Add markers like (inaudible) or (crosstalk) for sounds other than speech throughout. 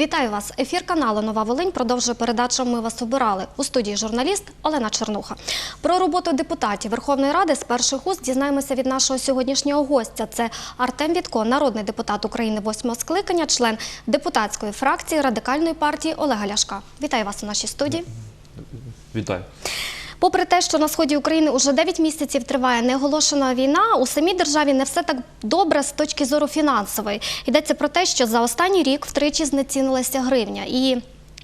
Вітаю вас. Ефір каналу Нова Волинь продовжує передачу Ми вас обирали у студії журналіст Олена Чернуха. Про роботу депутатів Верховної Ради з перших уст дізнаємося від нашого сьогоднішнього гостя. Це Артем Вітко, народний депутат України восьмого скликання, член депутатської фракції радикальної партії Олега Ляшка. Вітаю вас у нашій студії. Вітаю. Попри те, що на сході України уже 9 місяців триває неоголошена війна, у самій державі не все так добре з точки зору фінансової. Йдеться про те, що за останній рік втричі знецінилася гривня. І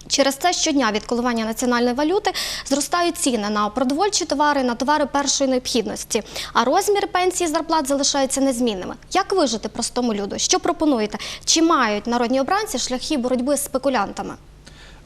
Через це щодня від коливання національної валюти зростають ціни на продовольчі товари, на товари першої необхідності, а розміри пенсії зарплат залишаються незмінними. Як вижити простому люду? Що пропонуєте? Чи мають народні обранці шляхи боротьби з спекулянтами?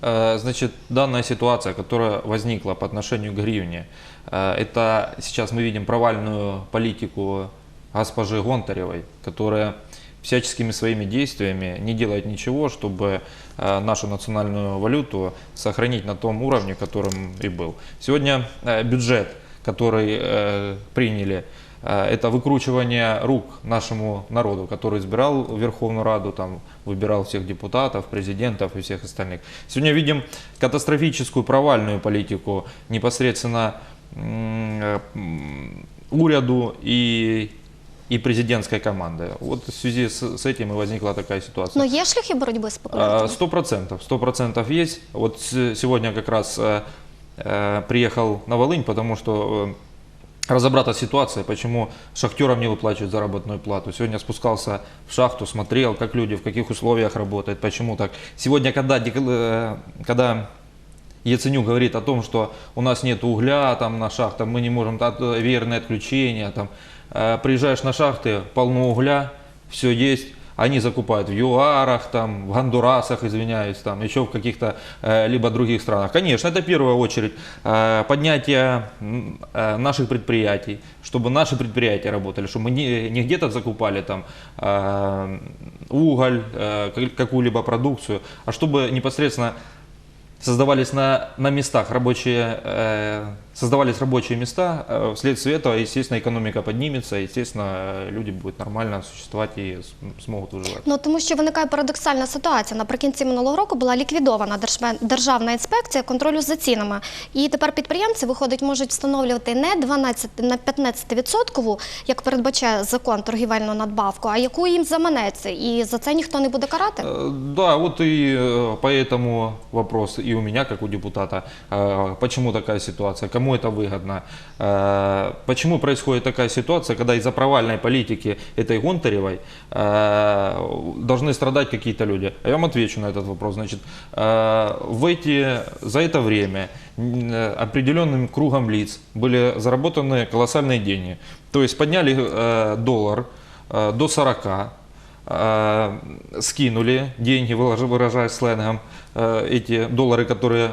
Э, Значит, данная ситуация, которая возникла по отношению к гривне, э, это сейчас мы видим провальную политику госпожи Гонтаревой, которая всяческими своими действиями не делает ничего, чтобы э, нашу национальную валюту сохранить на том уровне, которым и был. Сегодня бюджет, который приняли, это выкручивание рук нашему народу, который избирал Верховную Раду, там, выбирал всех депутатов, президентов и всех остальных. Сегодня видим катастрофическую провальную политику непосредственно э, уряду и, и президентской команды. Вот в связи с, с этим и возникла такая ситуация. Ну є шляхи боротьби з А, спекулянтами? Сто процентов, сто процентов есть. Вот с- сегодня как раз э, э, приехал на Волынь, потому что э, разобраться с ситуацией, почему шахтерам не выплачивают заработную плату. Сегодня спускался в шахту, смотрел, как люди, в каких условиях работают, почему так. Сегодня, когда, э, когда Яценюк говорит о том, что у нас нет угля там на шахтах, мы не можем, от- веерные отключения, там, Э, приезжаешь на шахты, полно угля, все есть, они закупают в ЮАРах, там, в Гондурасах, извиняюсь, там, еще в каких-то э, либо других странах. Конечно, это в первую очередь э, поднятие э, наших предприятий, чтобы наши предприятия работали, чтобы мы не, не где-то закупали там э, уголь, э, как- какую-либо продукцию, а чтобы непосредственно создавались на, на местах рабочие, э, создавались рабочие места, э, вследствие этого, естественно, экономика поднимется, естественно, э, люди будут нормально существовать и с- смогут выживать. Ну тому що виникає парадоксальна ситуація. Наприкінці минулого року була ліквідована Держме- державна інспекція контролю за цінами. І тепер підприємці, виходить, можуть встановлювати не 12 на 15 відсоткову, як передбачає закон торгівельну надбавку, а яку їм заманеться. І за це ніхто не буде карати. Э, Да, вот и э, поэтому вопрос и у меня, как у депутата, э, почему такая ситуация, кому это выгодно, Э, почему происходит такая ситуация, когда из-за провальной политики этой Гонтаревой э, должны страдать какие-то люди. А Я вам отвечу на этот вопрос. Значит, э, в эти, за это время определенным кругом лиц были заработаны колоссальные деньги. То есть подняли доллар до 40, э, скинули деньги, выражаясь сленгом, эти доллары, которые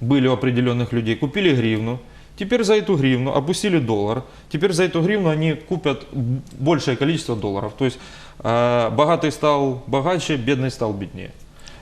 были у определенных людей, купили гривну, теперь за эту гривну опустили доллар, теперь за эту гривну они купят б- большее количество долларов. То есть э, богатый стал богаче, бедный стал беднее.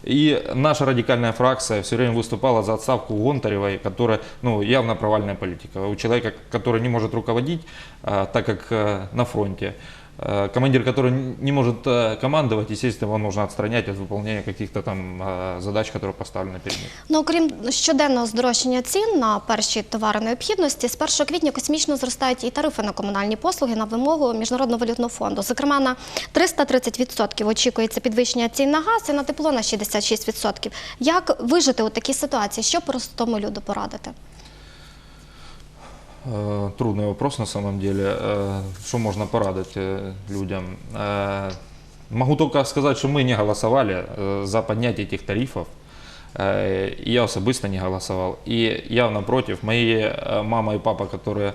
И наша радикальная фракция все время выступала за отставку Гонтаревой, которая ну, явно провальная политика. У человека, который не может руководить, э, так как э, на фронте, э, командир, который не может э, командовать, естественно, его нужно отстранять от выполнения каких-то там э, задач, которые поставлены перед ним. Ну, окрім щоденного здорожчання цін на перші товари необхідності, з 1 квітня космічно зростають і тарифи на комунальні послуги на вимогу Міжнародного валютного фонду. Зокрема, на 330% очікується підвищення цін на газ і на тепло на 66%. Як вижити у такій ситуації? Що простому люду порадити? Э, Трудный вопрос на самом деле. Э, Что можно порадовать э, людям? Могу только сказать, что мы не голосовали за поднятие этих тарифов. Я особисто не голосовал. И явно против. Мои мама и папа, которые,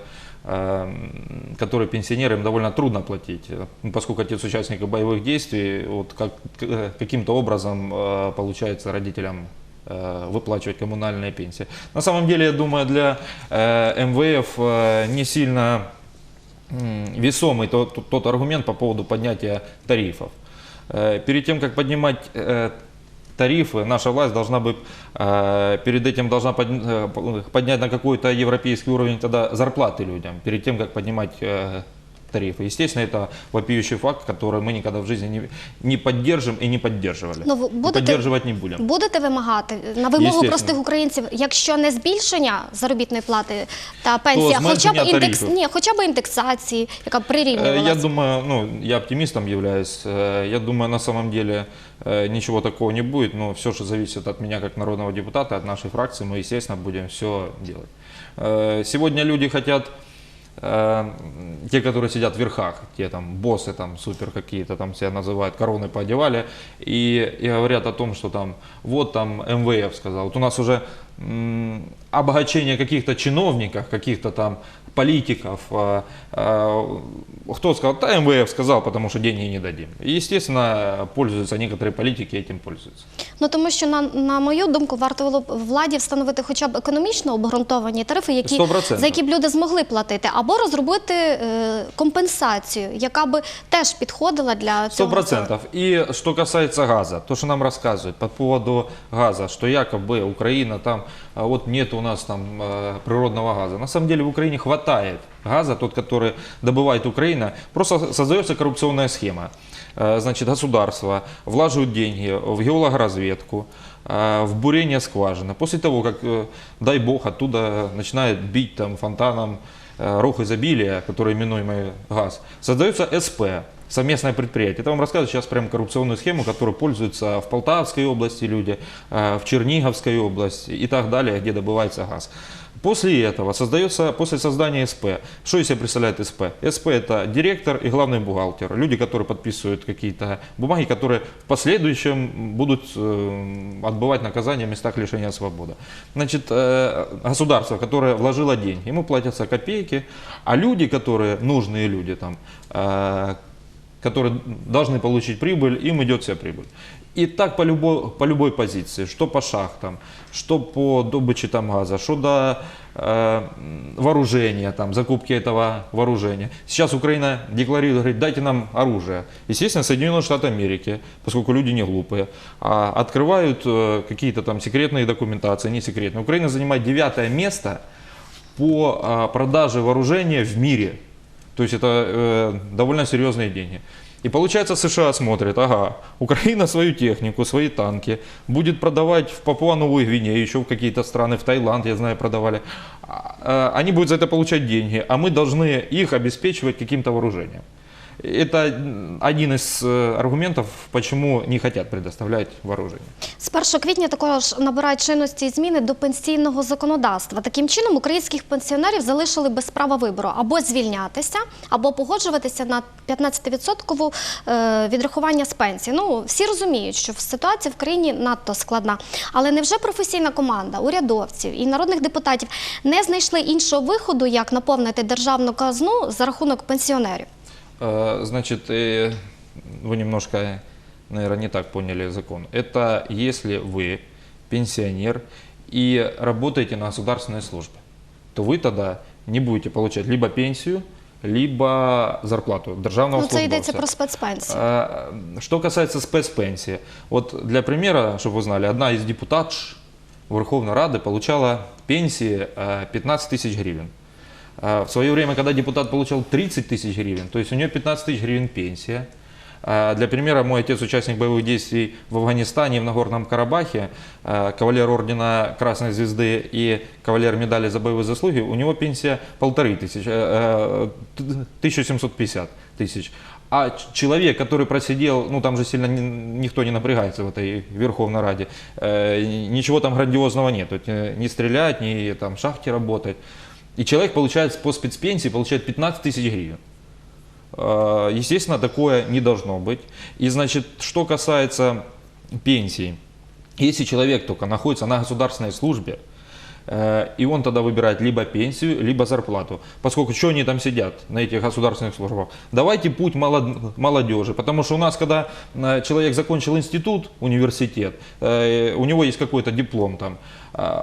которые пенсионеры, им довольно трудно платить, ну, поскольку отец участников боевых действий, вот как, каким-то образом получается родителям выплачивать коммунальные пенсии. На самом деле, я думаю, для э, МВФ э, не сильно весомый тот, тот- аргумент по поводу поднятия тарифов. Э, Перед тем, как поднимать э, тарифы, наша власть должна бы э, перед этим должна под- э, поднять на какой-то европейский уровень тогда зарплаты людям, перед тем, как поднимать э, тарифы. Естественно, это вопиющий факт, который мы никогда в жизни не, не поддержим и не поддерживали. Ну, ви И будете- поддерживать не будем. Будете вимагати на вимогу Естественно. простих українців, якщо не збільшення заробітної плати та пенсія, хоча б зменшення індекс, тарифів. ні, хоча б індексації, яка Э, прирівнювалася. Я думаю, ну, я оптимистом являюсь. Э, Я думаю, на самом деле э, ничего такого не будет, но все, что зависит от меня как народного депутата, от нашей фракции, мы, естественно, будем все делать. Э, Сегодня люди хотят э, те, которые сидят в верхах, те там боссы там супер какие-то там себя называют, короны поодевали, и, и говорят о том, что там вот там МВФ сказал. Вот у нас уже м, обогащение каких-то чиновников, каких-то там политиков, э, э, кто сказал, да МВФ сказал, потому что деньги не дадим. И, естественно, пользуются некоторые политики этим пользуются. Ну тому що на, на мою думку, варто було б владі встановити хоча б економічно обґрунтовані тарифи, які 100%. за які б люди змогли платити, або розробити е, компенсацію, яка би теж підходила для Сто цього. процентов. И что касается газа, то, что нам рассказывают по поводу газа, что якобы Украина там, а вот нет у нас там э, природного газа. На самом деле в Украине хватает газа, тот, который добывает Украина. Просто создается коррупционная схема. Э, Значит, государство влаживает деньги в геологоразведку, э, в бурение скважины. После того, как, э, дай бог, оттуда начинает бить там фонтаном э, рог изобилия, который именуемый газ, создается СП, совместное предприятие. Это вам рассказывают сейчас прям коррупционную схему, которой пользуются в Полтавской области люди, э, в Черниговской области и так далее, где добывается газ. После этого создается, после создания СП, что из себя представляет СП? СП это директор и главный бухгалтер, люди, которые подписывают какие-то бумаги, которые в последующем будут э, отбывать наказание в местах лишения свободы. Значит, э, государство, которое вложило деньги, ему платятся копейки, а люди, которые, нужные люди там, э, которые должны получить прибыль, им идет вся прибыль. И так по любой, по любой позиции, что по шахтам, что по добыче там газа, что до э, вооружения, там, закупки этого вооружения. Сейчас Украина декларирует, говорит, дайте нам оружие. Естественно, Соединенные Штаты Америки, поскольку люди не глупые, а, открывают э, какие-то там секретные документации, не секретные. Украина занимает девятое место по а, продаже вооружения в мире. То есть это э, довольно серьезные деньги. И получается США смотрит, ага, Украина свою технику, свои танки будет продавать в Папуа-Новую Гвинею, еще в какие-то страны, в Таиланд, я знаю, продавали. А, э, Они будут за это получать деньги, а мы должны их обеспечивать каким-то вооружением. Это один из э, аргументов, почему не хотят предоставлять вооружение. З 1 квітня також набирають чинності зміни до пенсійного законодавства. Таким чином, українських пенсіонерів залишили без права вибору або звільнятися, або погоджуватися на 15% е, відрахування з пенсії. Ну всі розуміють, що ситуація в країні надто складна. Але невже професійна команда урядовців і народних депутатів не знайшли іншого виходу, як наповнити державну казну за рахунок пенсіонерів? Э, Значит, э, вы немножко, наверное, не так поняли закон. Это если вы пенсионер и работаете на государственной службе, то вы тогда не будете получать либо пенсию, либо зарплату державного Ну це йдеться службовца. про спецпенсію. А, Что касается спецпенсии, вот для примера, чтобы вы знали, одна из депутатш Верховной Рады получала пенсии э, 15 тысяч гривен. А В свое время, когда депутат получал 30 тысяч гривен, то есть у нее 15 тысяч гривен пенсия. А Для примера, мой отец участник боевых действий в Афганистане и в Нагорном Карабахе, а, кавалер ордена Красной Звезды и кавалер медали за боевые заслуги, у него пенсия полторы тысячи, э, э, т- 1750 тысяч. А ч- человек, который просидел, ну там же сильно ни- никто не напрягается в этой Верховной Раде, э, ничего там грандиозного нет, то есть, э, не стрелять, не там в шахте работать. И человек получает по спецпенсии, получает 15 тысяч гривен. Э, Естественно, такое не должно быть. И, значит, что касается пенсии, если человек только находится на государственной службе, э, и он тогда выбирает либо пенсию, либо зарплату. Поскольку что они там сидят на этих государственных службах? Давайте путь молод- молодежи. Потому что у нас, когда э, человек закончил институт, университет, э, у него есть какой-то диплом там,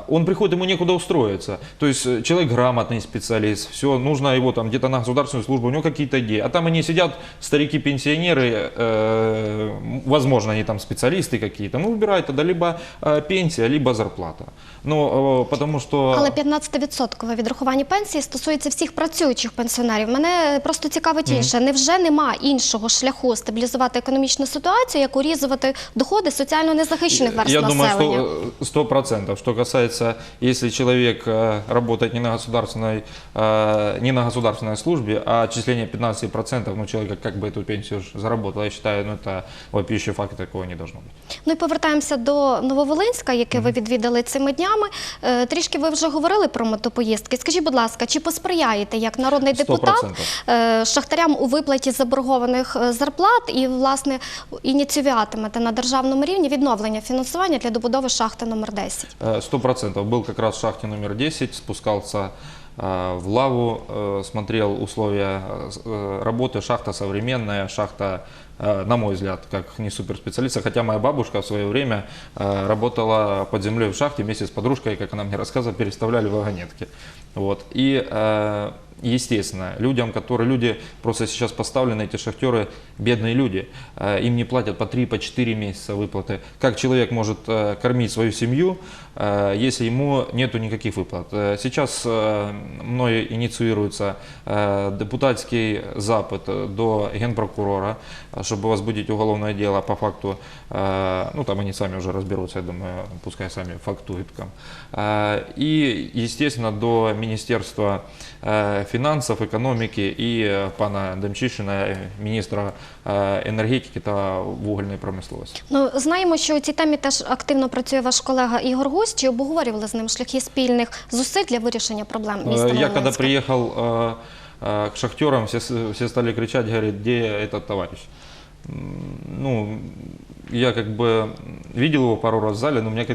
он приходит, ему некуда устроиться. То есть э, человек грамотный специалист, все, нужно его там где-то на государственную службу, у него какие-то идеи. А там они сидят, старики-пенсионеры, э, возможно, они там специалисты какие-то, ну, выбирают тогда либо э, пенсия, либо зарплата. Но, э, потому потому что... Але 15% відрахування пенсії стосується всіх працюючих пенсіонерів. Мене просто цікавить інше. Невже нема іншого шляху стабілізувати економічну ситуацію, як урізувати доходи соціально незахищених верств Я думаю, населення? что э, сто процентов. Что касается, если человек э, работает не на государственной, э, не на государственной службе, а отчисление 15%, ну человек как бы эту пенсию ж заработал, я считаю, ну это вопиющий факт, такого не должно быть. Ну і повертаємося до Нововолинська, яке ви відвідали цими днями. Е, Трішки ви вже говорили про мотопоїздки. Скажіть, будь ласка, чи посприяєте як народний Сто депутат процентів. е, шахтарям у виплаті заборгованих е, зарплат і власне ініціюватимете на державному рівні відновлення фінансування для добудови шахти номер 10? Э, Сто процентов. Был как раз в шахте номер 10, спускался э, в лаву, э, смотрел условия э, работы. Шахта современная, шахта, на мой взгляд, как не суперспециалиста, хотя моя бабушка в свое время работала под землей в шахте вместе с подружкой, как она мне рассказывала, переставляли вагонетки. Вот. И естественно, людям, которые люди просто сейчас поставлены, эти шахтеры, бедные люди, э, им не платят по 3, по 4 месяца выплаты. Как человек может э, кормить свою семью, э, если ему нету никаких выплат? Сейчас мной инициируется депутатский запад до генпрокурора, чтобы возбудить уголовное дело по факту, ну там они сами уже разберутся, я думаю, пускай сами фактуют. И, естественно, до Министерства э, финансов, экономики и э, пана Демчишина, э, министра э, энергетики та вугільної промисловості. Ну знаємо, що у цій темі теж активно працює ваш колега Ігор Гусь. Чи обговорювали з ним шляхи спільних зусиль для вирішення проблем міста Э, Я когда Нововолинська? приехал э, э, к шахтерам, все, с- все стали кричать, говорят, где этот товарищ? Ну, я как бы видел его пару раз в зале, но у меня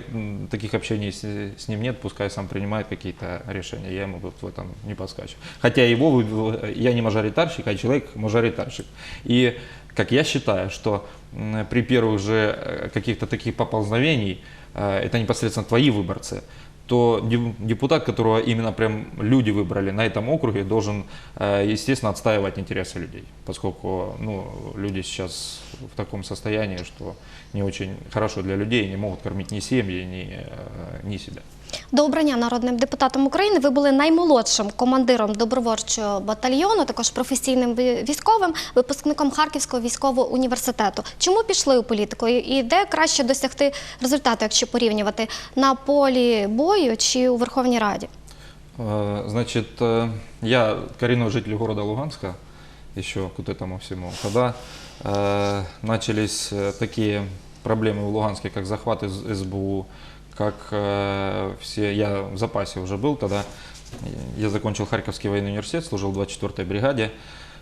таких общений с, с ним нет, пускай сам принимает какие-то решения, я ему тут в этом не подскачу. Хотя его, я не мажоритарщик, а человек мажоритарщик. И как я считаю, что при первых же э, каких-то таких поползновений, э, это непосредственно твои выборцы, то деп- депутат, которого именно прям люди выбрали на этом округе, должен, э, естественно, отстаивать интересы людей, поскольку ну, люди сейчас в таком состоянии, что не очень хорошо для людей, не могут кормить ни семьи, ни, э, ни себя. До обрання народним депутатом України ви були наймолодшим командиром добровольчого батальйону, також професійним ві- військовим, випускником Харківського військового університету. Чому пішли у політику? І- І де краще досягти результату, якщо порівнювати на полі бою чи у Верховній Раді? Э, Значит, э, я коренной житель города Луганска, еще к вот этому всему. Когда э, начались э, такие проблемы в Луганске, как захват из СБУ, как э, все, я в запасе уже был тогда, я закончил Харьковский военный университет, служил в 24-й бригаде,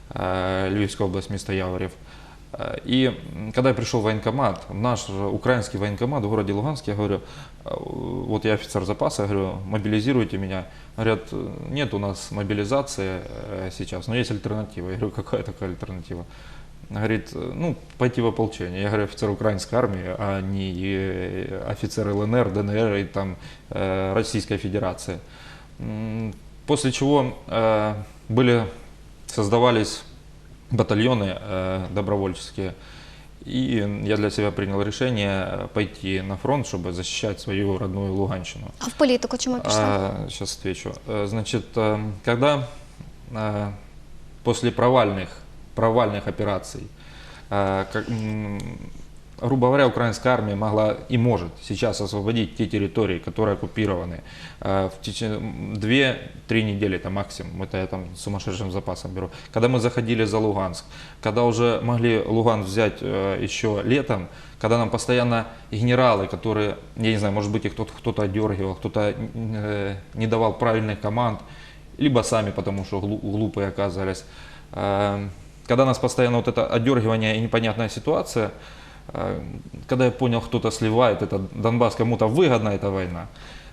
э, Львивская область, место Яворев. Э, И когда я пришел в военкомат, в наш украинский военкомат в городе Луганске, я говорю, э, вот я офицер запаса, я говорю, мобилизируйте меня. Говорят, «Э, нет у нас мобилизации э, сейчас, но есть альтернатива. Я говорю, какая такая альтернатива? Говорит, «Э, ну, пойти в ополчение. Я говорю, офицер украинской армии, а не э, офицер ЛНР, ДНР и там э, Российской Федерации. М, После чего э, были, создавались батальоны э, добровольческие. И я для себя принял решение э, пойти на фронт, чтобы защищать свою родную Луганщину. А в політику чому пішли? сейчас отвечу. Э, Значит, э, когда э, после провальных, провальных операций, э, грубо говоря, украинская армия могла и может сейчас освободить те территории, которые оккупированы э, в течение м, две-три недели, это максимум, это я там сумасшедшим запасом беру. Когда мы заходили за Луганск, когда уже могли Луганск взять э, еще летом, когда нам постоянно генералы, которые, я не знаю, может быть, их кто-то, отдергивал, кто-то не давал правильных команд, либо сами, потому что глу- глупые оказывались. Когда нас постоянно вот это отдергивание и непонятная ситуация, э, когда я понял, кто-то сливает, это Донбасс кому-то выгодна эта война,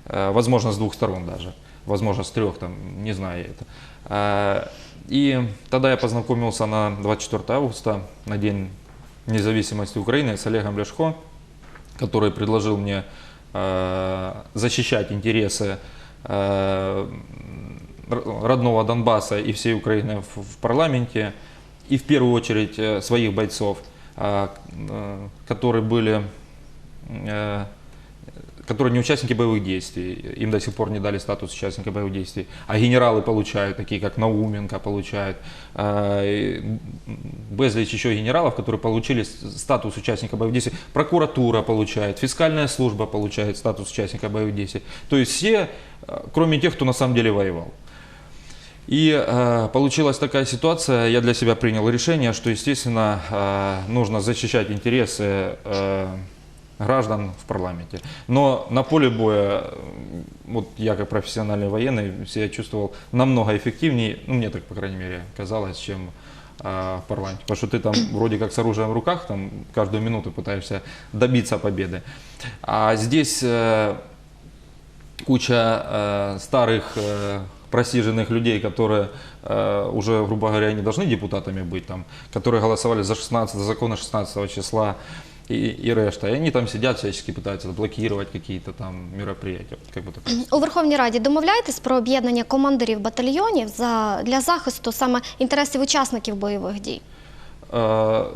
э, возможно, с двух сторон даже, возможно, с трех, там, не знаю это. Э, И тогда я познакомился на 24 августа, на День независимости Украины, с Олегом Ляшко, который предложил мне защищать интересы родного Донбасса и всей Украины в парламенте, и в первую очередь э, своих бойцов, к- э, которые были, э, которые не участники боевых действий, им до сих пор не дали статус участника боевых действий, а генералы получают, такие как Науменко получают, и безличь еще генералов, которые получили статус участника боевых действий, прокуратура получает, фискальная служба получает статус участника боевых действий. То есть все, кроме тех, кто на самом деле воевал. И э, получилась такая ситуация, я для себя принял решение, что, естественно, э, нужно защищать интересы э, граждан в парламенте. Но на поле боя, вот я как профессиональный военный себя чувствовал намного эффективнее, ну мне так, по крайней мере, казалось, чем э, в парламенте. Потому что ты там (clears throat) вроде как с оружием в руках, там каждую минуту пытаешься добиться победы. А здесь э, куча э, старых э, просиженных людей, которые э, уже, грубо говоря, не должны депутатами быть, там, которые голосовали за 16, за законы 16 числа и, и решта. И они там сидят, всячески пытаются блокировать какие-то там мероприятия. Вот Как бы так. У Верховній Раді домовляєтесь про об'єднання командирів батальйонів за, для захисту саме інтересів учасників бойових дій? Э,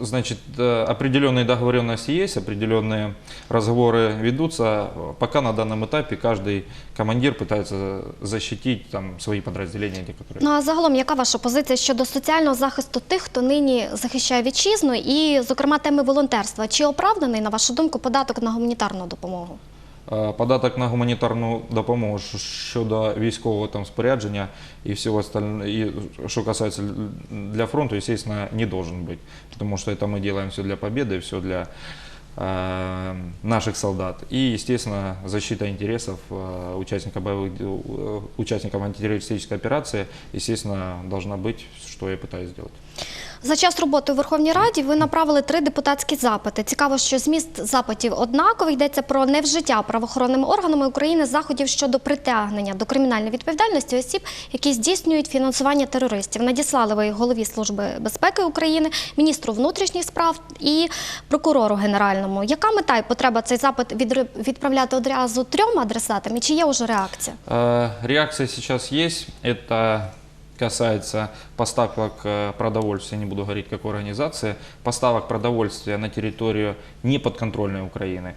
Значит, э, определенные договоренности есть, определенные разговоры ведутся. Пока на данном этапе каждый командир пытается защитить там, свои подразделения, те, которые Ну а загалом, яка ваша позиція щодо соціального захисту тих, хто нині захищає вітчизну, і, зокрема, теми волонтерства? Чи оправданий, на вашу думку, податок на гуманітарну допомогу? Е, Податок на гуманітарну допомогу щ- щодо військового там спорядження і всього остального, и что касается л- для фронта, естественно, не должен быть. Потому что это мы делаем все для победы, все для э, наших солдат. И, естественно, защита интересов э, участника боевых, де- э, участников антитеррористической операции, естественно, должна быть, что я пытаюсь сделать. За час роботи у Верховній Раді ви направили три депутатські запити. Цікаво, що зміст запитів однаковий. Йдеться про невжиття правоохоронними органами України заходів щодо притягнення до кримінальної відповідальності осіб, які здійснюють фінансування терористів. Надіслали ви їх голові Служби безпеки України, міністру внутрішніх справ і прокурору генеральному. Яка мета і потреба цей запит відри- відправляти одразу трьом адресатам? І чи є вже реакція? Э, Реакция сейчас есть. Это касается поставок э, продовольствия, не буду говорить какой организации, поставок продовольствия на территорию неподконтрольной Украины.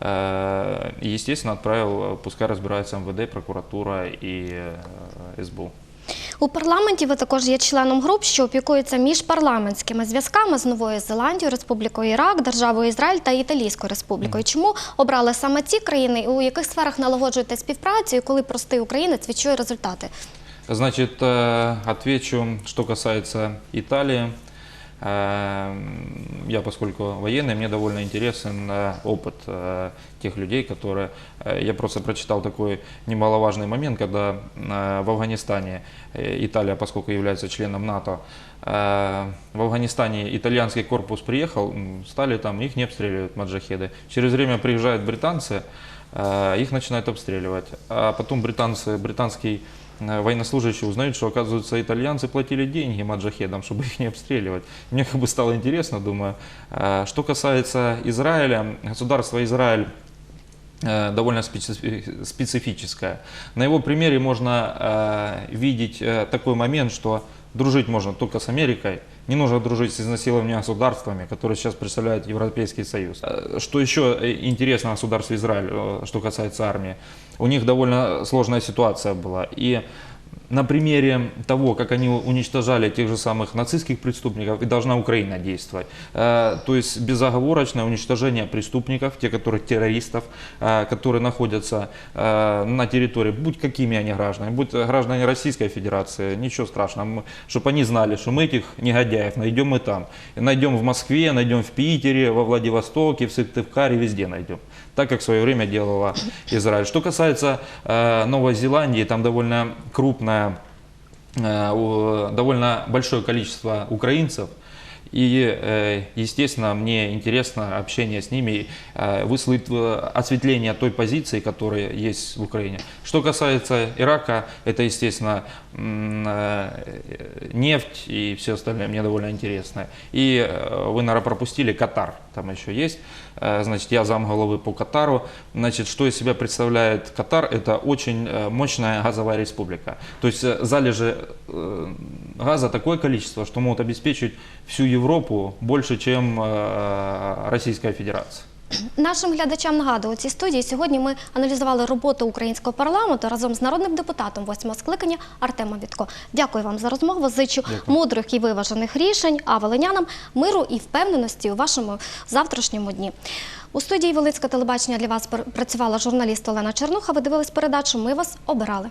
Э, и, Естественно, отправил, э, пускай разбирается МВД, прокуратура и э, СБУ. У парламенті ви також є членом груп, що опікуються міжпарламентськими зв'язками з Новою Зеландією, Республікою Ірак, Державою Ізраїль та Італійською Республікою. Чому обрали саме ці країни? У яких сферах налагоджуєте співпрацю і коли простий українець відчує результати? Значит, э, отвечу, что касается Италии. Э, Я, поскольку военный, мне довольно интересен э, опыт э, тех людей, которые... э, Я просто прочитал такой немаловажный момент, когда э, в Афганистане э, Италия, поскольку является членом НАТО, в Афганистане итальянский корпус приехал, стали там, их не обстреливают маджахеды. Через время приезжают британцы, их начинают обстреливать. А потом британцы, британский военнослужащие узнают, что, оказывается, итальянцы платили деньги маджахедам, чтобы их не обстреливать. Мне как бы стало интересно, думаю. Что касается Израиля, государство Израиль довольно специ- специфическое. На его примере можно э, видеть э, такой момент, что дружить можно только с Америкой, не нужно дружить с изнасилованными государствами, которые сейчас представляют Европейский Союз. Э, Что еще э, интересно о государстве Израиль, э, что касается армии, у них довольно сложная ситуация была. И на примере того, как они уничтожали тех же самых нацистских преступников, и должна Украина действовать. Э, То есть безоговорочное уничтожение преступников, те, которые террористов, э, которые находятся э, на территории, будь какими они гражданами, будь граждане Российской Федерации, ничего страшного, чтобы они знали, что мы этих негодяев найдем и там. Найдем в Москве, найдем в Питере, во Владивостоке, в Сыктывкаре, везде найдем. Так, как в свое время делала Израиль. Что касается э, Новой Зеландии, там довольно крупная э, довольно большое количество украинцев. И, э, естественно, мне интересно общение с ними, э, э, осветление той позиции, которая есть в Украине. Что касается Ирака, это, естественно, нефть и все остальное мне довольно интересно. И вы, наверное, пропустили Катар, там еще есть. Э, Значит, я зам головы по Катару. Значит, что из себя представляет Катар? Это очень э, мощная газовая республика. То есть э, залежи э, газа такое количество, что могут обеспечить всю Европу больше, чем э, Российская Федерация. Нашим глядачам нагадую, у цій студії сьогодні ми аналізували роботу українського парламенту разом з народним депутатом восьмого скликання Артемом Вітко. Дякую вам за розмову. Зичу мудрих і виважених рішень, а волинянам миру і впевненості у вашому завтрашньому дні. У студії Волинське телебачення для вас працювала журналіст Олена Чернуха. Ви дивились передачу Ми вас обирали.